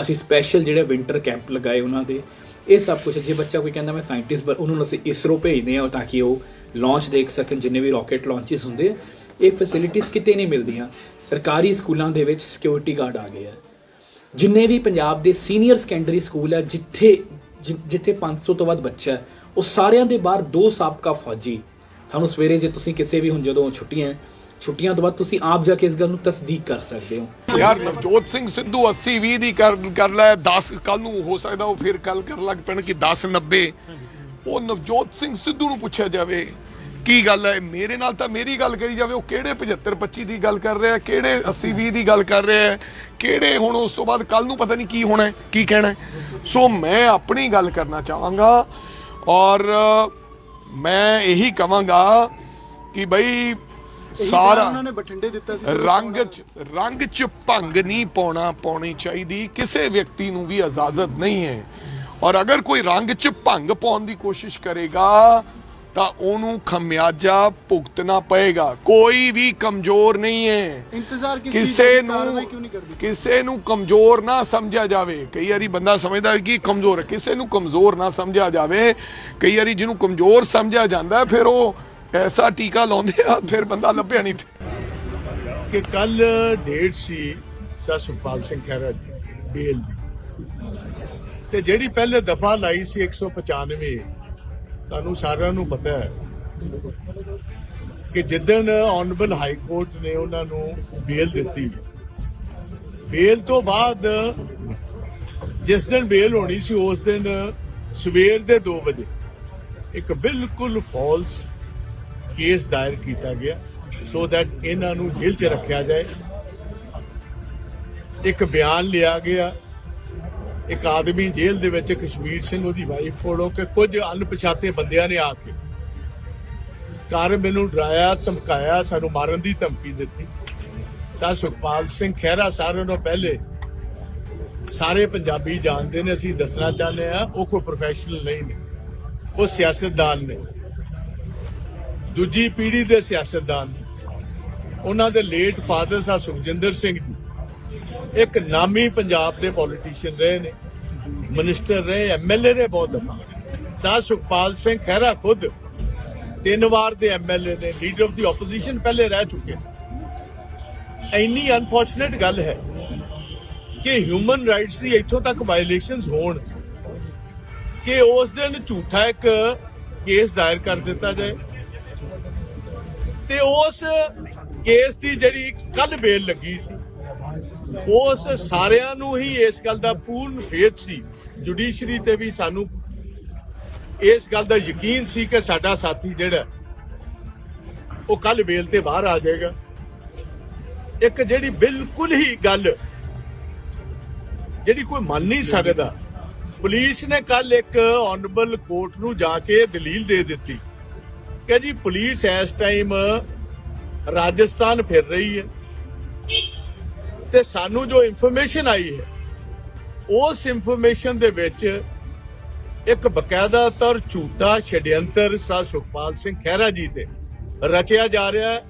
ਅਸੀਂ ਸਪੈਸ਼ਲ ਜਿਹੜੇ ਵਿੰਟਰ ਕੈਂਪ ਲਗਾਏ ਉਹਨਾਂ ਦੇ ਇਹ ਸਭ ਕੁਝ ਜੇ ਬੱਚਾ ਕੋਈ ਕਹਿੰਦਾ ਮੈਂ ਸਾਇੰਟਿਸਟ ਬਣ ਨੂੰ ਅਸੀਂ ਇਸਰੋ ਭੇਜਦੇ ਹਾਂ ਤਾਂ ਕਿ ਉਹ ਲਾਂਚ ਦੇਖ ਸਕਣ, ਜਿੰਨੇ ਵੀ ਰਾਕੇਟ ਲਾਂਚਸ ਹੁੰਦੇ ਇਹ ਫੈਸਿਲਿਟੀਆਂ ਕਿਤੇ ਨਹੀਂ ਮਿਲਦੀਆਂ। ਸਰਕਾਰੀ ਸਕੂਲਾਂ ਦੇ ਵਿੱਚ ਸਿਕਿਉਰਿਟੀ ਗਾਰਡ ਆ ਗਏ ਆ। ਜਿੰਨੇ ਵੀ ਪੰਜਾਬ ਦੇ ਸੀਨੀਅਰ ਸੈਕੰਡਰੀ ਸਕੂਲ ਹੈ ਜਿੱਥੇ, ਜਿ- ਜਿੱਥੇ 500 ਤੋਂ ਵੱਧ ਬੱਚਾ ਹੈ, ਉਹ ਸਾਰਿਆਂ ਦੇ ਬਾਹਰ ਦੋ ਸਾਬਕਾ ਫੌਜੀ। ਤੁਹਾਨੂੰ ਸਵੇਰੇ ਜੇ ਤੁਸੀਂ ਕਿਸੇ ਵੀ ਹੁਣ ਜਦੋਂ ਛੁੱਟੀਆਂ ਛੁੱਟੀਆਂ ਤੋਂ ਬਾਅਦ ਤੁਸੀਂ ਆਪ ਜਾ ਕੇ ਇਸ ਗੱਲ ਨੂੰ ਤਸਦੀਕ ਕਰ ਸਕਦੇ ਹੋ। ਯਾਰ, ਨਵਜੋਤ ਸਿੰਘ ਸਿੱਧੂ 80 20 ਦੀ ਕਰ ਕਰ ਲੈ 10 ਕੱਲ ਨੂੰ ਹੋ ਸਕਦਾ ਉਹ ਫਿਰ ਕੱਲ ਕਰ ਲੱਗ ਪੈਣ ਕਿ 10 90 ਉਹ ਨਵਜੋਤ ਸਿੰਘ ਸਿੱਧੂ ਨੂੰ ਪੁੱਛਿਆ ਜਾਵੇ, ਕੀ ਗੱਲ ਹੈ? ਮੇਰੇ ਨਾਲ ਤਾਂ ਮੇਰੀ ਗੱਲ ਕਰੀ ਜਾਵੇ, ਉਹ ਕਿਹੜੇ 75 25 ਦੀ ਗੱਲ ਕਰ ਰਿਹਾ, ਕਿਹੜੇ 80 20 ਦੀ ਗੱਲ ਕਰ ਰਿਹਾ, ਕਿਹੜੇ ਹੁਣ ਉਸ ਤੋਂ ਬਾਅਦ ਕੱਲ ਨੂੰ ਪਤਾ ਨਹੀਂ ਕੀ ਹੋਣਾ ਕੀ ਕਹਿਣਾ ਸੋ ਮੈਂ ਆਪਣੀ ਗੱਲ ਕਰਨਾ ਚਾਹਾਂਗਾ ਔਰ ਮੈਂ ਇਹੀ ਕਵਾਂਗਾ ਕਿ ਬਈ ਸਾਰਾ ਉਹਨਾਂ ਨੇ ਬਠਿੰਡੇ ਦਿੱਤਾ ਸੀ। ਰੰਗ ਚ ਰੰਗ ਚ ਭੰਗ ਨਹੀਂ ਪਾਉਣਾ ਪਾਉਣੀ ਚਾਹੀਦੀ। ਕਿਸੇ ਵਿਅਕਤੀ ਨੂੰ ਵੀ ਇਜਾਜ਼ਤ ਨਹੀਂ ਹੈ। ਔਰ ਅਗਰ ਕੋਈ ਰੰਗ ਚ ਭੰਗ ਪਾਉਣ ਦੀ ਕੋਸ਼ਿਸ਼ ਕਰੇਗਾ ਤਾਂ ਉਹਨੂੰ ਖਮਿਆਜਾ ਭੁਗਤਣਾ ਪਏਗਾ। ਕੋਈ ਵੀ ਕਮਜ਼ੋਰ ਨਹੀਂ ਹੈ। ਇੰਤਜ਼ਾਰ ਕਿਸ ਨੂੰ ਕਿਸੇ ਨੂੰ ਕਮਜ਼ੋਰ ਨਾ ਸਮਝਿਆ ਜਾਵੇ। ਕਈ ਵਾਰੀ ਬੰਦਾ ਸਮਝਦਾ ਹੈ ਕਿ ਕਮਜ਼ੋਰ ਹੈ। ਕਿਸੇ ਨੂੰ ਕਮਜ਼ੋਰ ਨਾ ਸਮਝਿਆ ਜਾਵੇ। ਕਈ ਵਾਰੀ ਜਿਹਨੂੰ ਕਮਜ਼ੋਰ ਸਮਝਿਆ ਜਾਂਦਾ ਫਿਰ ਉਹ ਐਸਾ ਟੀਕਾ ਲਾਉਂਦੇ ਆ, ਫਿਰ ਬੰਦਾ ਲੱਭਿਆ ਨਹੀਂ ਕਿ ਕੱਲ ਡੇਟ ਸੀ ਸਰ ਸੁਖਪਾਲ ਸਿੰਘ ਖਹਿਰਾ ਜੀ, ਬੇਲ ਦੀ। ਤੇ ਜਿਹੜੀ ਪਹਿਲੇ ਦਫਾ ਲਾਈ ਸੀ 195 ਤੁਹਾਨੂੰ ਸਾਰਿਆਂ ਨੂੰ ਪਤਾ ਹੈ ਕਿ ਜਿੱਦਣ ਆਨਰੇਬਲ ਹਾਈ ਕੋਰਟ ਨੇ ਉਹਨਾਂ ਨੂੰ ਬੇਲ ਦਿੱਤੀ। ਬੇਲ ਤੋਂ ਬਾਅਦ ਜਿਸ ਦਿਨ ਬੇਲ ਹੋਣੀ ਸੀ, ਉਸ ਦਿਨ ਸਵੇਰ ਦੇ 2 ਵਜੇ, ਇੱਕ ਬਿਲਕੁਲ ਫਾਲਸ ਕੇਸ ਦਾਇਰ ਕੀਤਾ ਗਿਆ ਸੋ ਦੈਟ ਇਹਨਾਂ ਨੂੰ ਜੇਲ੍ਹ 'ਚ ਰੱਖਿਆ ਜਾਏ। ਇੱਕ ਬਿਆਨ ਲਿਆ ਗਿਆ। ਇੱਕ ਆਦਮੀ ਜੇਲ੍ਹ ਦੇ ਵਿੱਚ ਕਸ਼ਮੀਰ ਸਿੰਘ ਉਹਦੀ ਵਾਈਫ ਕੋਲੋਂ ਕਿ ਕੁਝ ਅਣਪਛਾਤੇ ਬੰਦਿਆਂ ਨੇ ਆ ਕੇ ਘਰ ਮੈਨੂੰ ਡਰਾਇਆ, ਧਮਕਾਇਆ, ਸਾਨੂੰ ਮਾਰਨ ਦੀ ਧਮਕੀ ਦਿੱਤੀ। ਸਾ ਸੁਖਪਾਲ ਸਿੰਘ ਖਹਿਰਾ ਸਾਰਿਆਂ ਨੂੰ ਪਹਿਲੇ ਸਾਰੇ ਪੰਜਾਬੀ ਜਾਣਦੇ ਨੇ, ਅਸੀਂ ਦੱਸਣਾ ਚਾਹੁੰਦੇ ਆ ਉਹ ਕੋਈ ਪ੍ਰੋਫੈਸ਼ਨਲ ਨਹੀਂ ਨੇ। ਉਹ ਸਿਆਸਤਦਾਨ ਨੇ। ਦੂਜੀ ਪੀੜ੍ਹੀ ਦੇ ਸਿਆਸਤਦਾਨ ਉਹਨਾਂ ਦੇ ਲੇਟ ਫਾਦਰ ਸਾ ਸੁਖਜਿੰਦਰ ਸਿੰਘ ਜੀ, ਇੱਕ ਨਾਮੀ ਪੰਜਾਬ ਦੇ ਪੋਲੀਟੀਸ਼ੀਅਨ ਰਹੇ ਨੇ ਮਿਨਿਸਟਰ ਰਹੇ ਐਮਐਲਏ ਰਹੇ ਬਹੁਤ ਦਫਾ ਸਾ ਸੁਖਪਾਲ ਸਿੰਘ ਖਹਿਰਾ ਖੁਦ ਤਿੰਨ ਵਾਰ ਦੇ ਐਮਐਲਏ ਨੇ ਲੀਡਰ ਆਫ ਦੀ ਆਪੋਜੀਸ਼ਨ ਪਹਿਲੇ ਰਹਿ ਚੁੱਕੇ ਨੇ। ਇੰਨੀ ਅਨਫੋਰਚੂਨੇਟ ਗੱਲ ਹੈ ਕਿ ਹਿਊਮਨ ਰਾਈਟਸ ਦੀ ਇੱਥੋਂ ਤੱਕ ਵਾਇਲੇਸ਼ਨਸ ਹੋਣ, ਕਿ ਉਸ ਦਿਨ ਝੂਠਾ ਇੱਕ ਕੇਸ ਦਾਇਰ ਕਰ ਦਿੱਤਾ ਜਾਏ ਤੇ ਉਸ ਕੇਸ ਦੀ ਜਿਹੜੀ ਕੱਲ ਬੇਲ ਲੱਗੀ ਸੀ, ਉਸ ਸਾਰਿਆਂ ਨੂੰ ਹੀ ਇਸ ਗੱਲ ਦਾ ਪੂਰਨ ਫੇਥ ਸੀ। ਜੁਡੀਸ਼ਰੀ ਤੇ ਵੀ ਸਾਨੂੰ ਇਸ ਗੱਲ ਦਾ ਯਕੀਨ ਸੀ ਕਿ ਸਾਡਾ ਸਾਥੀ ਜਿਹੜਾ, ਉਹ ਕੱਲ ਬੇਲ ਤੇ ਬਾਹਰ ਆ ਜਾਏਗਾ। ਇੱਕ ਜਿਹੜੀ ਬਿਲਕੁਲ ਹੀ ਗੱਲ ਜਿਹੜੀ ਕੋਈ ਮੰਨ ਨਹੀਂ ਸਕਦਾ, ਪੁਲਿਸ ਨੇ ਕੱਲ ਇੱਕ ਆਨਰੇਬਲ ਕੋਰਟ ਨੂੰ ਜਾ ਕੇ ਦਲੀਲ ਦੇ ਦਿੱਤੀ। ਕਿ ਜੀ ਪੁਲਿਸ ਇਸ ਟਾਈਮ ਰਾਜਸਥਾਨ ਫਿਰ ਰਹੀ ਹੈ। ਤੇ ਸਾਨੂੰ ਜੋ ਇਨਫੋਰਮੇਸ਼ਨ ਆਈ ਹੈ, ਉਸ ਇਨਫੋਰਮੇਸ਼ਨ ਦੇ ਵਿੱਚ ਇੱਕ ਬਕਾਇਦਾ ਤੌਰ ਝੂਠਾ ਛਡਿਅੰਤਰ ਸਾ ਸੁਖਪਾਲ ਸਿੰਘ ਖਹਿਰਾ ਜੀ ਤੇ ਰਚਿਆ ਜਾ ਰਿਹਾ ਹੈ।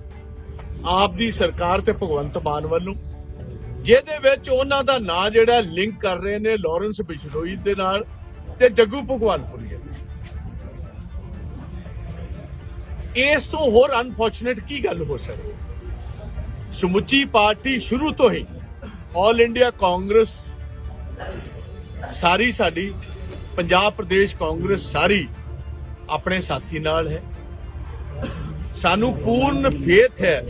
ਆਪ ਦੀ ਸਰਕਾਰ ਤੇ ਭਗਵੰਤ ਮਾਨ ਵੱਲੋਂ, ਜਿਹਦੇ ਵਿੱਚ ਉਹਨਾਂ ਦਾ ਨਾਂ ਜਿਹੜਾ ਲਿੰਕ ਕਰ ਰਹੇ ਨੇ ਲਾਰੈਂਸ ਬਿਸ਼ਨੋਈ ਦੇ ਨਾਲ ਤੇ ਜੱਗੂ ਭਗਵਾਨਪੁਰੀ ਇਸ ਤੋਂ ਹੋਰ ਅਨਫੋਰਚੂਨੇਟ ਕੀ ਗੱਲ ਹੋ ਸਕਦੀ? ਸਮੁੱਚੀ ਪਾਰਟੀ ਸ਼ੁਰੂ ਤੋਂ ਹੀ ਆਲ ਇੰਡੀਆ ਕਾਂਗਰਸ ਸਾਰੀ ਸਾਡੀ, ਪੰਜਾਬ ਪ੍ਰਦੇਸ਼ ਕਾਂਗਰਸ ਸਾਰੀ ਆਪਣੇ ਸਾਥੀ ਨਾਲ ਹੈ। ਸਾਨੂੰ ਪੂਰਨ ਫੇਥ ਹੈ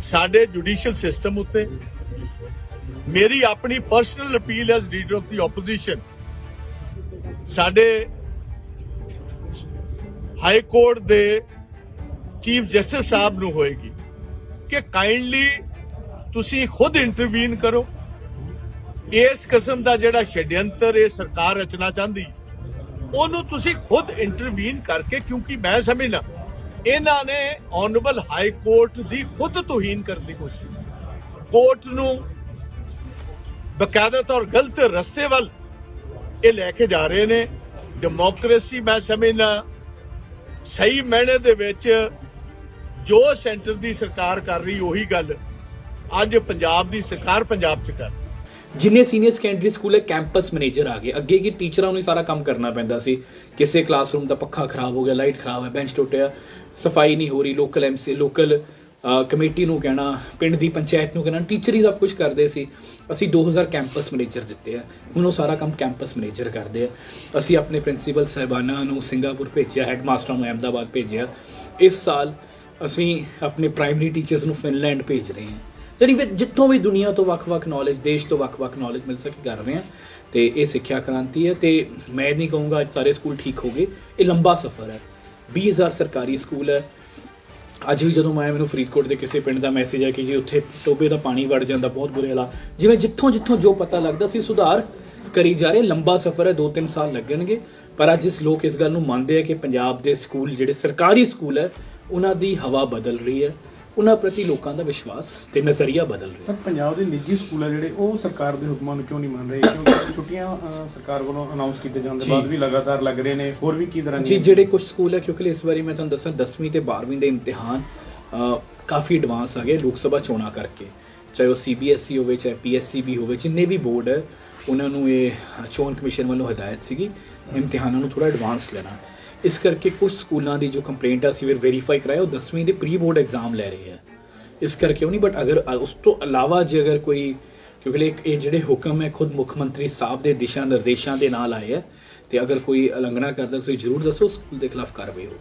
ਸਾਡੇ ਜੁਡੀਸ਼ੀਅਲ ਸਿਸਟਮ ਉੱਤੇ। ਮੇਰੀ ਆਪਣੀ personal appeal as leader of the opposition ਸਾਡੇ ਹਾਈ ਕੋਰਟ ਦੇ ਚੀਫ ਜਸਟਿਸ ਸਾਹਿਬ ਨੂੰ ਹੋਏਗੀ ਕਿ ਕਾਈਂਡਲੀ ਤੁਸੀਂ ਖੁਦ ਇੰਟਰਵੀਨ ਕਰੋ। ਇਸ ਕਿਸਮ ਦਾ ਜਿਹੜਾ ਛਡਿਅੰਤਰ ਇਹ ਸਰਕਾਰ ਰਚਨਾ ਚਾਹੁੰਦੀ, ਉਹਨੂੰ ਤੁਸੀਂ ਖੁਦ ਇੰਟਰਵੀਨ ਕਰਕੇ, ਕਿਉਂਕਿ ਮੈਂ ਸਮਝਣਾ ਇਹਨਾਂ ਨੇ ਆਨਰੇਬਲ ਹਾਈ ਕੋਰਟ ਦੀ ਖੁਦ ਤੋਹੀਨ ਕਰਨ ਦੀ ਕੋਸ਼ਿਸ਼ ਕੋਰਟ ਨੂੰ ਬਕਾਇਦਾ ਤੌਰ ਗਲਤ ਰਸਤੇ ਵੱਲ ਇਹ ਲੈ ਕੇ ਜਾ ਰਹੇ ਨੇ। ਡੈਮੋਕ੍ਰੇਸੀ ਮੈਂ ਸਮਝਣਾ ਸਹੀ ਮਾਇਨੇ ਦੇ ਵਿੱਚ ਜੋ ਸੈਂਟਰ ਦੀ ਸਰਕਾਰ ਕਰ ਰਹੀ, ਉਹੀ ਗੱਲ ਅੱਜ ਪੰਜਾਬ ਦੀ ਸਰਕਾਰ ਪੰਜਾਬ 'ਚ ਕਰ ਜਿੰਨੇ senior secondary school campus manager ਆ ਗਏ, ਅੱਗੇ ਕੀ ਟੀਚਰਾਂ ਨੂੰ ਸਾਰਾ ਕੰਮ ਕਰਨਾ ਪੈਂਦਾ ਸੀ? ਕਿਸੇ ਕਲਾਸਰੂਮ ਦਾ ਪੱਖਾ ਖਰਾਬ ਹੋ ਗਿਆ ਲਾਈਟ ਖਰਾਬ ਹੈ ਬੈਂਚ ਟੁੱਟਿਆ ਸਫ਼ਾਈ ਨਹੀਂ ਹੋ ਰਹੀ ਲੋਕਲ ਐਮਸੀ ਲੋਕਲ ਕਮੇਟੀ ਨੂੰ ਕਹਿਣਾ, ਪਿੰਡ ਦੀ ਪੰਚਾਇਤ ਨੂੰ ਕਹਿਣਾ ਟੀਚਰ ਹੀ ਸਭ ਕੁਝ ਕਰਦੇ ਸੀ। ਅਸੀਂ 2000 ਕੈਂਪਸ ਮੈਨੇਜਰ ਦਿੱਤੇ ਆ। ਹੁਣ ਉਹ ਸਾਰਾ ਕੰਮ ਕੈਂਪਸ ਮੈਨੇਜਰ ਕਰਦੇ ਆ। ਅਸੀਂ ਆਪਣੇ ਪ੍ਰਿੰਸੀਪਲ ਸਹਿਬਾਨਾਂ ਨੂੰ ਸਿੰਗਾਪੁਰ ਭੇਜਿਆ ਹੈਡਮਾਸਟਰ ਨੂੰ ਅਹਿਮਦਾਬਾਦ ਭੇਜਿਆ। ਇਸ ਸਾਲ ਅਸੀਂ ਆਪਣੇ ਪ੍ਰਾਇਮਰੀ ਟੀਚਰਸ ਨੂੰ ਫਿਨਲੈਂਡ ਭੇਜ ਰਹੇ ਹਾਂ। ਜਿਹੜੀ ਜਿੱਥੋਂ ਵੀ ਦੁਨੀਆ ਤੋਂ ਵੱਖ-ਵੱਖ ਨੌਲੇਜ ਦੇਸ਼ ਤੋਂ ਵੱਖ-ਵੱਖ ਨੌਲੇਜ ਮਿਲ ਸਕੇ ਕਰ ਰਹੇ ਹਾਂ। ਤੇ ਇਹ ਸਿੱਖਿਆ ਕ੍ਰਾਂਤੀ ਹੈ ਤੇ ਮੈਂ ਨਹੀਂ ਕਹੂੰਗਾ ਅੱਜ ਸਾਰੇ ਸਕੂਲ ਠੀਕ ਹੋ ਗਏ। ਇਹ ਲੰਬਾ ਸਫ਼ਰ ਹੈ। 20000 ਸਰਕਾਰੀ ਸਕੂਲ ਹੈ। ਅੱਜ ਵੀ ਜਦੋਂ ਮੈਂ ਮੈਨੂੰ ਫਰੀਦਕੋਟ ਦੇ ਕਿਸੇ ਪਿੰਡ ਦਾ ਮੈਸੇਜ ਆ ਕਿ ਜੀ ਉੱਥੇ ਟੋਬੇ ਦਾ ਪਾਣੀ ਵੜ ਜਾਂਦਾ, ਬਹੁਤ ਬੁਰੇ ਹਾਲਾਤ। ਜਿਵੇਂ ਜਿੱਥੋਂ ਜਿੱਥੋਂ ਜੋ ਪਤਾ ਲੱਗਦਾ ਸੀ ਸੁਧਾਰ ਕਰੀ ਜਾ ਰਹੇ, ਲੰਬਾ ਸਫ਼ਰ ਹੈ 2-3 ਸਾਲ ਲੱਗਣਗੇ। ਪਰ ਅੱਜ ਇਸ ਲੋਕ ਇਸ ਗੱਲ ਨੂੰ ਮੰਨਦੇ ਆ ਕਿ ਪੰਜਾਬ ਦੇ ਸਕੂਲ, ਜਿਹੜੇ ਸਰਕਾਰੀ ਸਕੂਲ ਹੈ, ਉਹਨਾਂ ਦੀ ਹਵਾ ਬਦਲ ਰਹੀ ਹੈ। ਉਹਨਾਂ ਪ੍ਰਤੀ ਲੋਕਾਂ ਦਾ ਵਿਸ਼ਵਾਸ ਤੇ ਨਜ਼ਰੀਆ ਬਦਲ ਰਿਹਾ ਸਰ ਪੰਜਾਬ ਦੇ ਨਿੱਜੀ ਸਕੂਲ ਆ ਜਿਹੜੇ ਉਹ ਸਰਕਾਰ ਦੇ ਹੁਕਮਾਂ ਨੂੰ ਕਿਉਂ ਨਹੀਂ ਮੰਨ ਰਹੇ? ਕਿਉਂਕਿ ਛੁੱਟੀਆਂ ਸਰਕਾਰ ਵੱਲੋਂ ਅਨਾਉਂਸ ਕੀਤੇ ਜਾਣ ਦੇ। ਬਾਅਦ ਵੀ ਲਗਾਤਾਰ ਲੱਗ ਰਹੇ ਨੇ। ਹੋਰ ਵੀ ਕੀ ਤਰ੍ਹਾਂ ਜੀ ਜਿਹੜੇ ਕੁਝ ਸਕੂਲ ਹੈ ਕਿਉਂਕਿ ਇਸ ਵਾਰੀ ਮੈਂ ਤੁਹਾਨੂੰ ਦੱਸਾਂ 10ਵੀਂ ਤੇ 12ਵੀਂ ਦੇ ਇਮਤਿਹਾਨ ਅ, ਕਾਫੀ ਐਡਵਾਂਸ ਆ ਗਏ ਲੋਕ ਸਭਾ ਚੋਣਾਂ ਕਰਕੇ। ਚਾਹੇ ਉਹ ਸੀਬੀਐਸਈ E ਹੋਵੇ ਚਾਹੇ ਪੀਐਸਸੀਬੀ ਹੋਵੇ ਜਿੰਨੇ ਵੀ ਬੋਰਡ ਹੈ ਉਹਨਾਂ ਨੂੰ ਇਹ ਚੋਣ ਕਮਿਸ਼ਨ ਵੱਲੋਂ ਹਦਾਇਤ ਸੀਗੀ ਇਮਤਿਹਾਨਾਂ ਨੂੰ ਥੋੜਾ ਐਡਵਾਂਸ ਲੈਣਾ। ਇਸ ਕਰਕੇ ਕੁਝ ਸਕੂਲਾਂ ਦੀ ਜੋ ਕੰਪਲੇਂਟ ਆ, ਅਸੀਂ ਫਿਰ ਵੈਰੀਫਾਈ ਕਰਾਇਆ, ਉਹ 10ਵੀਂ ਦੇ ਪ੍ਰੀ ਬੋਰਡ ਐਗਜ਼ਾਮ ਲੈ ਰਹੇ ਆ। ਇਸ ਕਰਕੇ ਉਹ ਨਹੀਂ ਬਟ ਅਗਰ ਉਸ ਤੋਂ ਇਲਾਵਾ ਜੇ ਅਗਰ ਕੋਈ, ਕਿਉਂਕਿ ਇਹ- ਜਿਹੜੇ ਹੁਕਮ ਹੈ, ਖੁਦ ਮੁੱਖ ਮੰਤਰੀ ਸਾਹਿਬ ਦੇ ਦਿਸ਼ਾ ਨਿਰਦੇਸ਼ਾਂ ਦੇ ਨਾਲ ਆਏ ਹੈ ਤੇ ਅਗਰ ਕੋਈ ਉਲੰਘਣਾ ਕਰਦਾ, ਤੁਸੀਂ ਜ਼ਰੂਰ ਦੱਸੋ, ਸਕੂਲ ਦੇ ਖਿਲਾਫ ਕਾਰਵਾਈ ਹੋਵੇ